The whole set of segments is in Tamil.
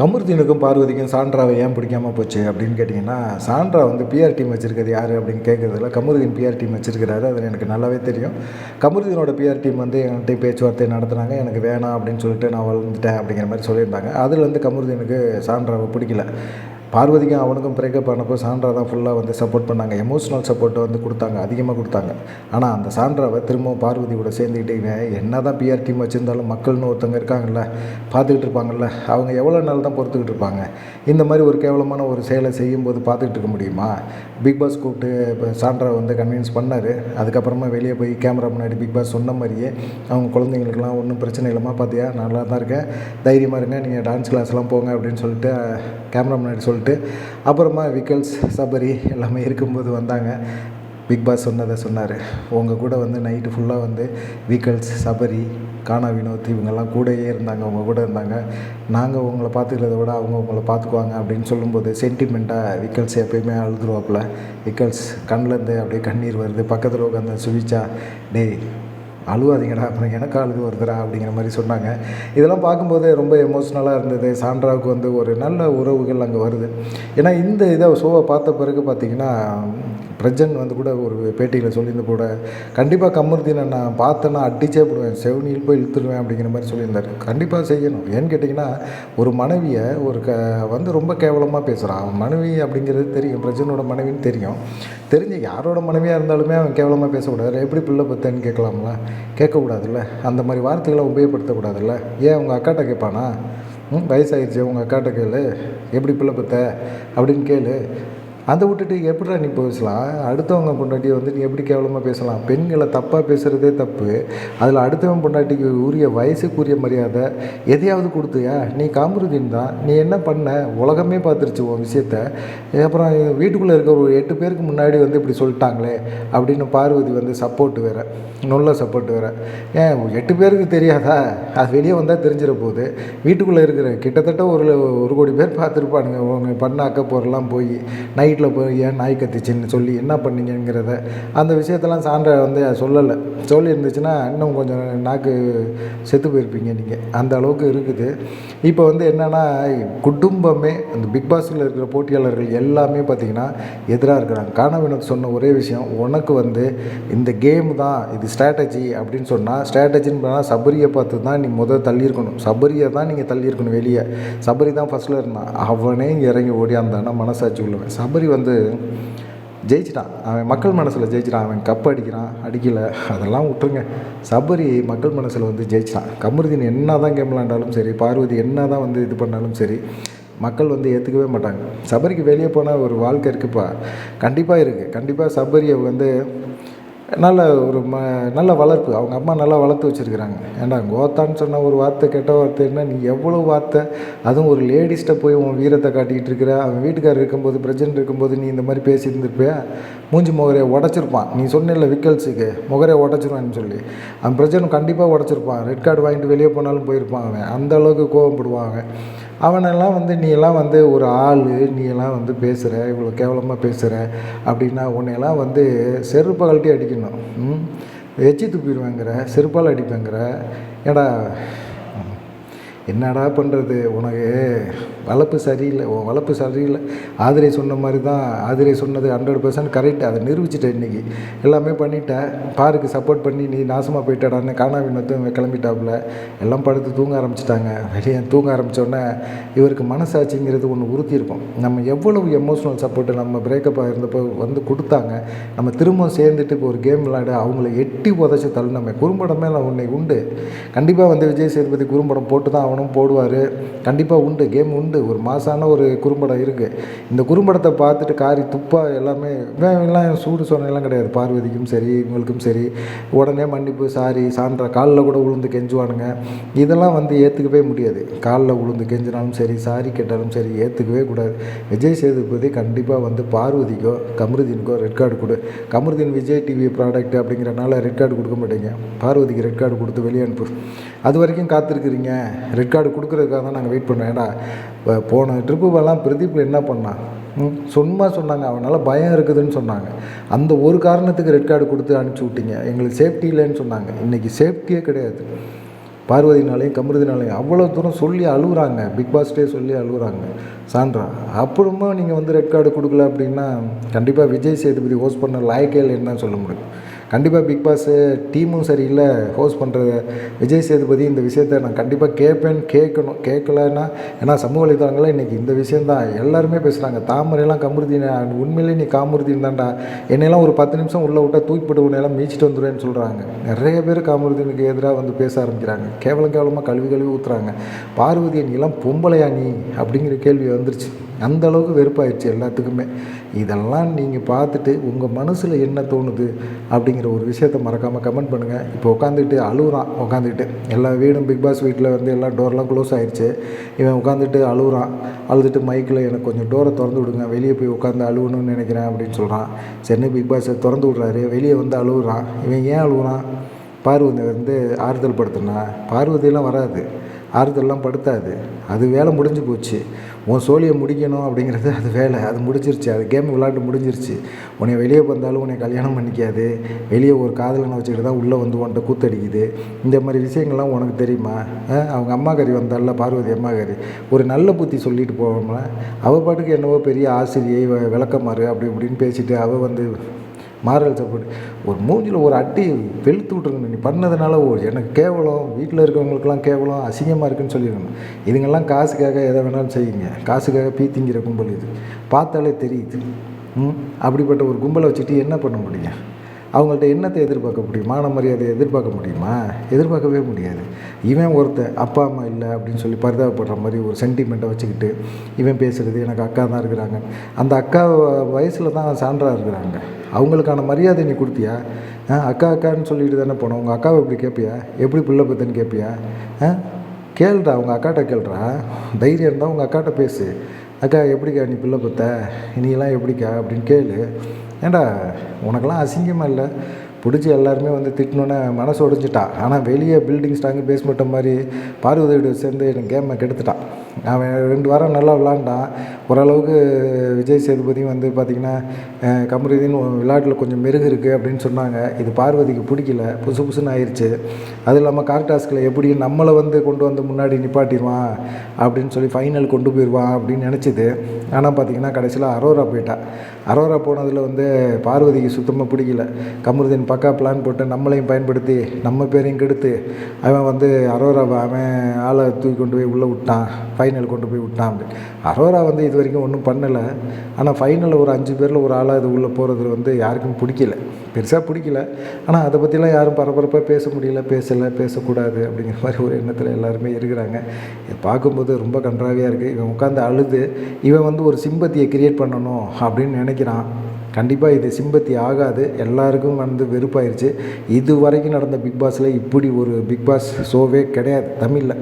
கமருதீனுக்கும் பார்வதிக்கும் சாண்ட்ராவை ஏன் பிடிக்காமல் போச்சு அப்படின்னு கேட்டிங்கன்னா சாண்ட்ரா வந்து பிஆர் டீம் வச்சுருக்கிறது யார் அப்படின்னு கேட்குறதுல கமருதீன் பிஆர் டீம் வச்சுருக்கிறாரு. அது எனக்கு நல்லாவே தெரியும். கமருதீனோட பிஆர் டீம் வந்து என்கிட்ட பேச்சுவார்த்தை நடத்துனாங்க. எனக்கு வேணாம் அப்படின்னு சொல்லிட்டு நான் வளர்ந்துட்டேன் அப்படிங்கிற மாதிரி சொல்லியிருந்தாங்க. அதில் வந்து கமருதீனுக்கு சாண்ட்ராவை பிடிக்கல. பார்வதிக்கும் அவனுக்கும் பிரேக்கப் ஆனப்போ சாண்ட்ரா தான் ஃபுல்லாக வந்து சப்போர்ட் பண்ணாங்க. எமோஷ்னல் சப்போர்ட்டை வந்து கொடுத்தாங்க அதிகமாக கொடுத்தாங்க. ஆனால் அந்த சாண்ட்ராவை திரும்பவும் பார்வதியோட சேர்ந்துக்கிட்டீங்க என்ன தான் பிஆர் டீம் வச்சுருந்தாலும் மக்கள்னு ஒருத்தவங்க இருக்காங்கல்ல பார்த்துக்கிட்டு இருப்பாங்கல்ல அவங்க எவ்வளோ நாள் தான் பொறுத்துக்கிட்டு இருப்பாங்க? இந்த மாதிரி ஒரு கேவலமான ஒரு செயலை செய்யும்போது பார்த்துக்கிட்டு இருக்க முடியுமா? பிக் பாஸ் கூப்பிட்டு இப்போ சாண்ட்ரா வந்து கன்வின்ஸ் பண்ணார். அதுக்கப்புறமா வெளியே போய் கேமரா முன்னாடி பிக் பாஸ் சொன்ன மாதிரியே அவங்க குழந்தைங்களுக்குலாம் ஒன்றும் பிரச்சனை இல்லைம்மா பார்த்தியா நல்லா தான் இருக்கேன். தைரியமாக இருங்க நீங்கள் டான்ஸ் கிளாஸ்லாம் போங்க அப்படின்னு சொல்லிட்டு கேமரா முன்னாடி சொல்லிட்டு அப்புறமா விக்கல்ஸ் சபரி எல்லாமே இருக்கும்போது வந்தாங்க. பிக் பாஸ் சொன்னதை சொன்னார். உங்கள் கூட வந்து நைட்டு ஃபுல்லாக வந்து வீக்கல்ஸ் சபரி கானா வினோத் இவங்கெல்லாம் கூடயே இருந்தாங்க அவங்க கூட இருந்தாங்க. நாங்கள் உங்களை பார்த்துக்கிறத விட அவங்க உங்களை பார்த்துக்குவாங்க அப்படின்னு சொல்லும்போது சென்டிமெண்ட்டாக விக்கல்ஸ் எப்பயுமே அழுதுருவாப்புல. விக்கல்ஸ் கண்ணிலேருந்து அப்படியே கண்ணீர் வருது. பக்கத்தில் உட்காந்து சுவிச்சா டேய் அழுவாதீங்கடா அப்புறம் எனக்கு அழுது வருதுடா அப்படிங்கிற மாதிரி சொன்னாங்க. இதெல்லாம் பார்க்கும்போது ரொம்ப எமோஷ்னலாக இருந்தது. சாண்ட்ராவுக்கு வந்து ஒரு நல்ல உறவுகள் அங்கே வருது. ஏன்னா இந்த இதை ஷோவை பார்த்த பிறகு பார்த்திங்கன்னா பிரஜன் வந்து கூட ஒரு பேட்டியில் சொல்லியிருந்த கூட கண்டிப்பாக கமருதீனை நான் பார்த்தேன்னா அடிச்சே போடுவேன். செவனியில் போய் இழுத்துருவேன் அப்படிங்கிற மாதிரி சொல்லியிருந்தார். கண்டிப்பாக செய்யணும். ஏன்னு கேட்டிங்கன்னா ஒரு மனைவியை ஒரு க வந்து ரொம்ப கேவலமாக பேசுகிறான் அவன் மனைவி அப்படிங்கிறது தெரியும். பிரஜனோட மனைவின்னு தெரியும். தெரிஞ்ச யாரோட மனைவியாக இருந்தாலுமே அவன் கேவலமாக பேசக்கூடாது. எப்படி பிள்ளை பத்தேன்னு கேட்கலாம்ல? கேட்கக்கூடாதுல்ல? அந்த மாதிரி வார்த்தைகளை உபயோகப்படுத்தக்கூடாதுல்ல? ஏன் உங்கள் அக்காட்ட கேட்பானா? ம் வயசாகிடுச்சு உங்கள் அக்காட்ட கேளு. எப்படி பிள்ளை பத்த அப்படின்னு கேளு. அதை விட்டுட்டு எப்படிடா நீ பேசலாம்? அடுத்தவங்க பொண்டாட்டியை வந்து நீ எப்படி கேவலமாக பேசலாம்? பெண்களை தப்பாக பேசுகிறதே தப்பு. அதில் அடுத்தவன் பொண்டாட்டிக்கு உரிய வயசுக்குரிய மரியாதை எதையாவது கொடுத்தியா? நீ காமருதீன் தான். நீ என்ன பண்ண? உலகமே பார்த்துருச்சு உன் விஷயத்த. அப்புறம் வீட்டுக்குள்ளே இருக்கிற ஒரு எட்டு பேருக்கு முன்னாடி வந்து இப்படி சொல்லிட்டாங்களே அப்படின்னு பார்வதி வந்து சப்போர்ட் வேறு. நல்ல சப்போர்ட் வேறு. ஏன் எட்டு பேருக்கு தெரியாதா? அது வெளியே வந்தால் தெரிஞ்சிட போகுது வீட்டுக்குள்ளே இருக்கிற கிட்டத்தட்ட ஒரு ஒரு கோடி பேர் பார்த்துருப்பானுங்க. உங்க பண்ண அக்கப்போரெல்லாம் போய். நைட் நைட்டில் போய் ஏன் நாய் கத்திச்சின்னு சொல்லி என்ன பண்ணீங்கங்கிறத அந்த விஷயத்தெல்லாம் சான்ற வந்து சொல்லலை. சொல்லியிருந்துச்சுன்னா இன்னும் கொஞ்சம் நாக்கு செத்து போயிருப்பீங்க நீங்கள் அந்த அளவுக்கு இருக்குது. இப்போ வந்து என்னென்னா குடும்பமே அந்த பிக் பாஸில் இருக்கிற போட்டியாளர்கள் எல்லாமே பார்த்திங்கன்னா எதிராக இருக்கிறாங்க. காண சொன்ன ஒரே விஷயம் உனக்கு வந்து இந்த கேம் தான் இது ஸ்ட்ராட்டஜி அப்படின்னு சொன்னால் ஸ்ட்ராட்டஜின்னு பண்ணால் சபரியை பார்த்து தான் நீ முதல் தள்ளியிருக்கணும். சபரியை தான் நீங்கள் தள்ளியிருக்கணும் வெளியே. சபரி தான் ஃபஸ்ட்டில் இருந்தான். அவனே இறங்கி ஓடியாந்தானா மனசாட்சி உள்ளவன். சபரி வந்து ஜெயிச்சிட்டான். அவன் மக்கள் மனசில் ஜெயிச்சிட்டான். அவன் கப் அடிக்கிறான் அடிக்கலை. அதெல்லாம் விட்டுருங்க. சபரி மக்கள் மனசில் வந்து ஜெயிச்சிட்டான். கமருதீன் என்ன தான் கேம் விளாண்டாலும் சரி பார்வதி என்ன தான் வந்து இது பண்ணாலும் சரி மக்கள் வந்து ஏற்றுக்கவே மாட்டாங்க. சபரிக்கு வெளியே போனால் ஒரு வாழ்க்கை இருக்குப்பா. கண்டிப்பாக இருக்குது கண்டிப்பாக சபரியை வந்து நல்ல ஒரு ம நல்ல வளர்ப்பு. அவங்க அம்மா நல்லா வளர்த்து வச்சுருக்குறாங்க. ஏன்டா கோத்தான்னு சொன்ன ஒரு வார்த்தை கெட்ட வார்த்தைன்னா நீ எவ்வளோ வார்த்தை? அதுவும் ஒரு லேடிஸ்ட்டை போய் உன் வீரத்தை காட்டிக்கிட்டு இருக்கிற அவன் வீட்டுக்காரர் இருக்கும்போது பிரஜன் இருக்கும்போது நீ இந்த மாதிரி பேசியிருந்துருப்பியா மூஞ்சி முகரையை உடச்சிருப்பான். நீ சொன்ன விக்கல்ஸுக்கு முகரையை உடச்சிருவான்னு சொல்லி. அவன் பிரஜன் கண்டிப்பாக உடச்சிருப்பான். ரெட் கார்டு வாங்கிட்டு வெளியே போனாலும் போயிருப்பான் அவன். அந்த அளவுக்கு கோவப்படுவான் அவன். அவனெல்லாம் வந்து நீ எல்லாம் வந்து ஒரு ஆள் நீ எல்லாம் வந்து பேசுகிற இவ்வளோ கேவலமாக பேசுகிற அப்படின்னா உன்னையெல்லாம் வந்து செருப்பை கழட்டி அடிக்கணும். ம்? எச்சி துப்பிடுவேங்கிற செருப்பால் அடிப்பேங்கிற. ஏடா என்னடா பண்ணுறது உனக்கு வளர்ப்பு சரியில்லை உன் வளர்ப்பு சரியில்லை. ஆதிரை சொன்ன மாதிரி தான் ஆதிரை சொன்னது ஹண்ட்ரட் பர்சன்ட் கரெக்ட் அதை நிரூபிச்சிட்டேன் இன்றைக்கி எல்லாமே பண்ணிட்டேன். பாருக்கு சப்போர்ட் பண்ணி நீ நாசமாக போயிட்டடான்னு காணாவி நத்தும் கிளம்பிட்டாப்புல. எல்லாம் படுத்து தூங்க ஆரம்பிச்சிட்டாங்க. வெளியே தூங்க ஆரம்பித்தோடனே இவருக்கு மனசாட்சிங்கிறது ஒன்று உறுத்தியிருக்கும். நம்ம எவ்வளவு எமோஷ்னல் சப்போர்ட்டு நம்ம பிரேக்கப் ஆகிருந்தப்போ வந்து கொடுத்தாங்க. நம்ம திரும்ப சேர்ந்துட்டு இப்போ ஒரு கேம் விளையாட அவங்கள எட்டி உதச்சி தள்ளு நம்ம குறும்படமே நான் உன்னை உண்டு. கண்டிப்பாக வந்து விஜய் சேதுபதி குறும்படம் போட்டு தான் அவனும் போடுவார். கண்டிப்பாக உண்டு. கேம் உண்டு. ஒரு மாசான ஒரு குறும்படம் இருக்குது இந்த குறும்படத்தை பார்த்துட்டு காரி துப்பா எல்லாமே எல்லாம் சூடு சொன்னெல்லாம் கிடையாது. பார்வதிக்கும் சரி இவங்களுக்கும் சரி. உடனே மன்னிப்பு சாரி சான்றா காலில் கூட உளுந்து கெஞ்சுவானுங்க. இதெல்லாம் வந்து ஏற்றுக்கவே முடியாது. காலில் உளுந்து கெஞ்சினாலும் சரி சாரி கேட்டாலும் சரி ஏற்றுக்கவே கூடாது. விஜய் சேதுபதி கண்டிப்பாக வந்து பார்வதிக்கோ கமருதீனுக்கோ ரெட் கார்டு கொடு. கமருதீன் விஜய் டிவி ப்ராடக்ட் அப்படிங்கிறனால ரெட் கார்டு கொடுக்க மாட்டேங்க. பார்வதிக்கு ரெட் கார்டு கொடுத்து வெளியே அனுப்பு. அது வரைக்கும் காத்திருக்கிறீங்க. ரெட் கார்டு கொடுக்குறதுக்காக தான் நாங்கள் வெயிட் பண்ணோம் ஏடா இப்போ போன ட்ரிப்புவெல்லாம் பிரதீப் என்ன பண்ணான் சும்மா சொன்னாங்க அவனால் பயம் இருக்குதுன்னு சொன்னாங்க. அந்த ஒரு காரணத்துக்கு ரெட் கார்டு கொடுத்து அனுப்பிச்சி விட்டீங்க. எங்களுக்கு சேஃப்டி இல்லைன்னு சொன்னாங்க. இன்றைக்கி சேஃப்டியே கிடையாது. பார்வதினாலையும் கமருதினாலையும் அவ்வளோ தூரம் சொல்லி அழுகுறாங்க. பிக் பாஸ்டே சொல்லி அழுகுறாங்க. சான்றா அப்புறமா நீங்கள் வந்து ரெட் கார்டு கொடுக்கல அப்படின்னா கண்டிப்பாக விஜய் சேதுபதி ஹோஸ்ட் பண்ண லாய்க்கே இல்லைன்னு தான் சொல்ல முடியும். கண்டிப்பாக பிக் பாஸு டீமும் சரியில்லை ஹோஸ்ட் பண்ணுற விஜய் சேதுபதி இந்த விஷயத்த நான் கண்டிப்பாக கேட்பேன் கேட்கணும் கேட்கலன்னா ஏன்னா சமூக வலைதளங்களில் இன்றைக்கி இந்த விஷயந்தான் எல்லாருமே பேசுகிறாங்க தாமரையெல்லாம் கமுருதி உண்மையிலே நீ காமுருதின் தான்டா என்னையெல்லாம் ஒரு பத்து நிமிஷம் உள்ளே விட்டால் தூக்கி போட்டு உன்னையெல்லாம் மீச்சிட்டு வந்துடுவேன்னு சொல்கிறாங்க நிறைய பேர் காமருதீனுக்கு எதிராக வந்து பேச ஆரம்பிக்கிறாங்க. கேவலம் கேவலமாக கழுவி கழுவி ஊற்றுறாங்க பார்வதி நீலாம் பொம்பளையா நீ? அப்படிங்கிற கேள்வி வந்துருச்சு. அந்த அளவுக்கு வெறுப்பாயிடுச்சு எல்லாத்துக்குமே. இதெல்லாம் நீங்கள் பார்த்துட்டு உங்கள் மனசில் என்ன தோணுது அப்படிங்கிற ஒரு விஷயத்த மறக்காமல் கமெண்ட் பண்ணுங்கள் இப்போ உட்காந்துட்டு அழுகுறான் உட்காந்துட்டு எல்லா வீடும் பிக் பாஸ் வீட்டில் வந்து எல்லா டோர்லாம் க்ளோஸ் ஆயிடுச்சு இவன் உட்காந்துட்டு அழுகுறான். அழுதுட்டு மைக்கில் எனக்கு கொஞ்சம் டோரை திறந்து விடுங்க. வெளியே போய் உட்காந்து அழுகணும்னு நினைக்கிறேன் அப்படின்னு சொல்கிறான் சென்னை பிக் பாஸை திறந்து விட்றாரு. வெளியே வந்து அழுகுறான். இவன் ஏன் அழுகுறான்? பார்வதி வந்து ஆறுதல் படுத்தினா பார்வதியெல்லாம் வராது. ஆறுதல்லாம் படுத்தாது. அது வேலை முடிஞ்சு போச்சு. உன் சோழியை முடிக்கணும் அப்படிங்கிறது அது வேலை. அது முடிஞ்சிருச்சு. அது கேம் விளாண்டு முடிஞ்சிருச்சு. உன்னை வெளியே வந்தாலும் உன்னை கல்யாணம் பண்ணிக்காது. வெளியே ஒரு காதலனை வச்சுக்கிட்டு தான் உள்ளே வந்து உன்ட்ட கூத்தடிக்குது. இந்த மாதிரி விஷயங்கள்லாம் உனக்கு தெரியுமா? அவங்க அம்மா கறி வந்தால பார்வதி அம்மா கறி. ஒரு நல்ல புத்தி சொல்லிட்டு போவோம்ல. அவள் பாட்டுக்கு என்னவோ பெரிய ஆசிரியை வ- விளக்கமாறு அப்படி இப்படின்னு பேசிட்டு அவள் வந்து மாரல் சப்போர்ட். ஒரு மூஞ்சில் ஒரு அட்டி வெளுத்து விட்ருங்க நீ பண்ணதுனால ஓ எனக்கு கேவலம். வீட்டில் இருக்கிறவங்களுக்கெல்லாம் கேவலம். அசிங்கமாக இருக்குன்னு சொல்லியிருக்கணும் இதுங்கெல்லாம் காசுக்காக எதை வேணாலும் செய்யுங்க. காசுக்காக பீத்திங்கிற கும்பல் இது. பார்த்தாலே தெரியுது. ம்? அப்படிப்பட்ட ஒரு கும்பலை வச்சுட்டு என்ன பண்ண முடியும்? அவங்கள்ட்ட என்னத்தை எதிர்பார்க்க முடியும்? மான மரியாதையை எதிர்பார்க்க முடியுமா? எதிர்பார்க்கவே முடியாது. இவன் ஒருத்தன் அப்பா அம்மா இல்லை அப்படின்னு சொல்லி பரிதாபப்படுற மாதிரி ஒரு சென்டிமெண்ட்டை வச்சுக்கிட்டு இவன் பேசுகிறது எனக்கு அக்கா தான் இருக்கிறாங்க. அந்த அக்கா வயசில் தான் சான்றாக இருக்கிறாங்க. அவங்களுக்கான மரியாதை நீ கொடுத்தியா? ஆ, அக்கா அக்கான்னு சொல்லிட்டு தானே போனோம். உங்கள் அக்காவை எப்படி கேட்பியா எப்படி பிள்ளை பத்துன்னு கேட்பியா ஆ உங்கள் அக்காட்ட கேள்றா தைரியம் இருந்தால் உங்கள் அக்காட்ட பேசு. அக்கா எப்படிக்கா நீ பிள்ளை பத்த? நீலாம் எப்படிக்கா? அப்படின்னு கேளு. ஏண்டா உனக்கெல்லாம் அசிங்கமாக இல்லை? பிடிச்சி எல்லாருமே வந்து திட்டினோன்னே மனசு உடைஞ்சிட்டான் ஆனால் வெளியே பில்டிங் ஸ்டாங்கு பேஸ்மெண்ட்டை மாதிரி பார்வதியோட சேர்ந்து எனக்கு கேமை கெடுத்துட்டான் அவன் ரெண்டு வாரம் நல்லா விளாண்டான். ஓரளவுக்கு விஜய் சேதுபதியும் வந்து பார்த்திங்கன்னா கமருதீன் விளையாட்டில் கொஞ்சம் மெருகு இருக்குது அப்படின்னு சொன்னாங்க. இது பார்வதிக்கு பிடிக்கல. புதுசு புதுசுன்னு ஆயிடுச்சு அது இல்லாமல் கார்டாஸ்கில் எப்படி நம்மளை வந்து கொண்டு வந்து முன்னாடி நிப்பாட்டிடுவான் அப்படின்னு சொல்லி ஃபைனல் கொண்டு போயிடுவான் அப்படின்னு நினச்சிது. ஆனால் பார்த்திங்கன்னா கடைசியில் அரோரா போயிட்டா. அரோரா போனதில் வந்து பார்வதிக்கு சுத்தமாக பிடிக்கல. கமருதீன் பக்கா பிளான் போட்டு நம்மளையும் பயன்படுத்தி நம்ம பேரையும் கெடுத்து அவன் வந்து அரோராவை அவன் ஆளை தூக்கி கொண்டு போய் உள்ளே விட்டான் ஃபைனல் கொண்டு போய் விட்டான் அப்படி. அரோரா வந்து இது வரைக்கும் ஒன்றும் பண்ணலை. ஆனால் ஃபைனலில் ஒரு அஞ்சு பேரில் ஒரு ஆளாக இது உள்ளே போகிறது வந்து யாருக்கும் பிடிக்கல. பெருசாக பிடிக்கல. ஆனால் அதை பற்றிலாம் யாரும் பரபரப்பாக பேச முடியல பேசலை பேசக்கூடாது அப்படிங்கிற மாதிரி ஒரு எண்ணத்தில் எல்லாருமே இருக்கிறாங்க. இதை பார்க்கும்போது ரொம்ப கன்றாவியாக இருக்குது இவன் உட்காந்து அழுது இவன் வந்து ஒரு சிம்பத்தியை கிரியேட் பண்ணணும் அப்படின்னு நினைக்கிறான். கண்டிப்பாக இது சிம்பத்தி ஆகாது. எல்லாருக்கும் வந்து வெறுப்பாயிருச்சு. இது வரைக்கும் நடந்த பிக் பாஸில் இப்படி ஒரு பிக் பாஸ் ஷோவே கிடையாது. தமிழில்.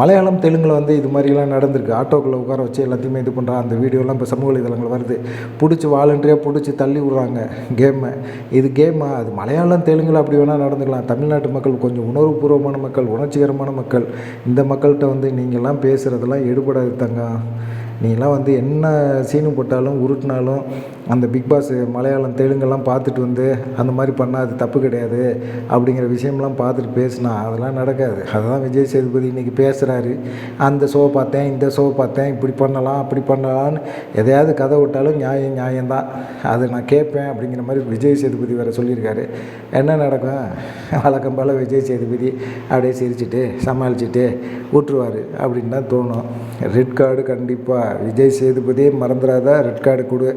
மலையாளம் தெலுங்கில் வந்து இது மாதிரிலாம் நடந்திருக்கு. ஆட்டோக்குள்ளே உட்கார வச்சு எல்லாத்தையுமே இது பண்ணுறான் அந்த வீடியோலாம் இப்போ சமூக வலைதளங்கள் வருது. பிடிச்சி வாலண்டியாக பிடிச்சி தள்ளி விட்றாங்க கேமை இது கேமா அது மலையாளம் தெலுங்கில் அப்படி வேணால் நடந்துக்கலாம். தமிழ்நாட்டு மக்கள் கொஞ்சம் உணர்வுபூர்வமான மக்கள் உணர்ச்சிகரமான மக்கள். இந்த மக்கள்கிட்ட வந்து நீங்கள்லாம் பேசுகிறதெல்லாம் எடுபடாது தங்கம். நீலாம் வந்து என்ன சீனு போட்டாலும் உருட்டினாலும் அந்த பிக் பாஸ் மலையாளம் தெலுங்கெல்லாம் பார்த்துட்டு வந்து அந்த மாதிரி பண்ணால் அது தப்பு கிடையாது அப்படிங்கிற விஷயம்லாம் பார்த்துட்டு பேசினா அதெல்லாம் நடக்காது. அதுதான் விஜய் சேதுபதி இன்றைக்கி பேசுகிறாரு அந்த ஷோ பார்த்தேன் இந்த ஷோ பார்த்தேன் இப்படி பண்ணலாம் அப்படி பண்ணலாம்னு எதையாவது கதை விட்டாலும் நியாயம் நியாயம்தான். அதை நான் கேட்பேன் அப்படிங்கிற மாதிரி விஜய் சேதுபதி வேறு சொல்லியிருக்காரு. என்ன நடக்கும்? வழக்கம் போல் விஜய் சேதுபதி அப்படியே சிரிச்சுட்டு சமாளிச்சுட்டு விட்டுருவார் அப்படின்னு தான் தோணும். ரெட் கார்டு கண்டிப்பாக விஜய் சேதுபதியே மறந்துடாத ரெட் கார்டு கொடு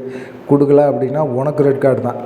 கொடுக்கல அப்படின்னா உனக்கு ரெட் கார்டு தான்.